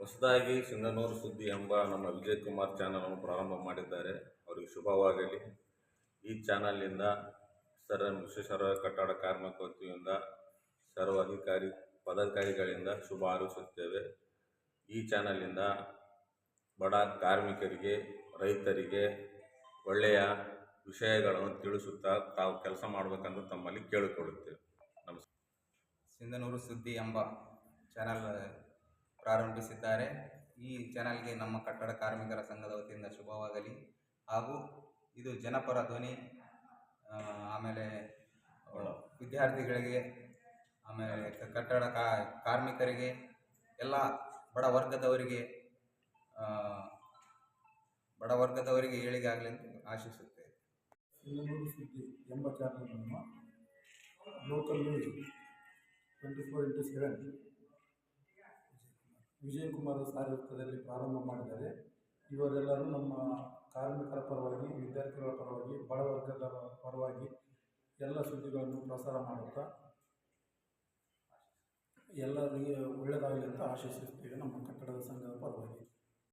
ಹೊಸದಾಗಿ ಸಿಂಧನೂರು ಸುದ್ದಿ ಎಂಬ ನಮ್ಮ ವಿಜಯ್ ಕುಮಾರ್ ಚಾನಲನ್ನು ಪ್ರಾರಂಭ ಮಾಡಿದ್ದಾರೆ. ಅವರಿಗೆ ಶುಭವಾಗಲಿ. ಈ ಚಾನಲ್ನಿಂದ ಸರ್ ವಿಶ್ವೇಶ್ವರ ಕಟ್ಟಡ ಕಾರ್ಮಿಕ ವತಿಯಿಂದ ಸರ್ವ ಅಧಿಕಾರಿ ಪದಾಧಿಕಾರಿಗಳಿಂದ ಶುಭ ಹಾರೈಸುತ್ತೇವೆ. ಈ ಚಾನಲ್ನಿಂದ ಬಡ ಕಾರ್ಮಿಕರಿಗೆ, ರೈತರಿಗೆ ಒಳ್ಳೆಯ ವಿಷಯಗಳನ್ನು ತಿಳಿಸುತ್ತಾ ತಾವು ಕೆಲಸ ಮಾಡಬೇಕೆಂದು ತಮ್ಮಲ್ಲಿ ಕೇಳಿಕೊಳ್ಳುತ್ತೇವೆ. ನಮಸ್ಕಾರ. ಸಿಂಧನೂರು ಸುದ್ದಿ ಎಂಬ ಚಾನಲ್ ಪ್ರಾರಂಭಿಸಿದ್ದಾರೆ. ಈ ಚಾನಲ್ಗೆ ನಮ್ಮ ಕಟ್ಟಡ ಕಾರ್ಮಿಕರ ಸಂಘದ ವತಿಯಿಂದ ಶುಭವಾಗಲಿ. ಹಾಗೂ ಇದು ಜನಪರ ಧ್ವನಿ ಆಮೇಲೆ ವಿದ್ಯಾರ್ಥಿಗಳಿಗೆ, ಆಮೇಲೆ ಕಟ್ಟಡ ಕಾರ್ಮಿಕರಿಗೆ, ಎಲ್ಲ ಬಡ ವರ್ಗದವರಿಗೆ ಬಡ ವರ್ಗದವರಿಗೆ ಏಳಿಗೆ ಆಗಲಿ ಅಂತ ಆಶಿಸುತ್ತೇವೆ ಸಿಂಧನೂರು ಸುದ್ದಿ ಎಂಬ ಚಾನಲನ್ನು local news twenty four into seven Vijay Kumar ಸಾರಥ್ಯದಲ್ಲಿ ಪ್ರಾರಂಭ ಮಾಡಿದ್ದಾರೆ. ಇವರೆಲ್ಲರೂ ನಮ್ಮ ಕಾರ್ಮಿಕರ ಪರವಾಗಿ, ವಿದ್ಯಾರ್ಥಿಗಳ ಪರವಾಗಿ, ಬಡ ವರ್ಗದ ಪರವಾಗಿ ಎಲ್ಲ ಸುದ್ದಿಗಳನ್ನು ಪ್ರಸಾರ ಮಾಡುತ್ತಾ ಎಲ್ಲರಿಗೆ ಒಳ್ಳೆಯದಾಗಲಿ ಅಂತ ಆಶಿಸುತ್ತೇವೆ ನಮ್ಮ ಕಟ್ಟಡದ ಸಂಘದ ಪರವಾಗಿ.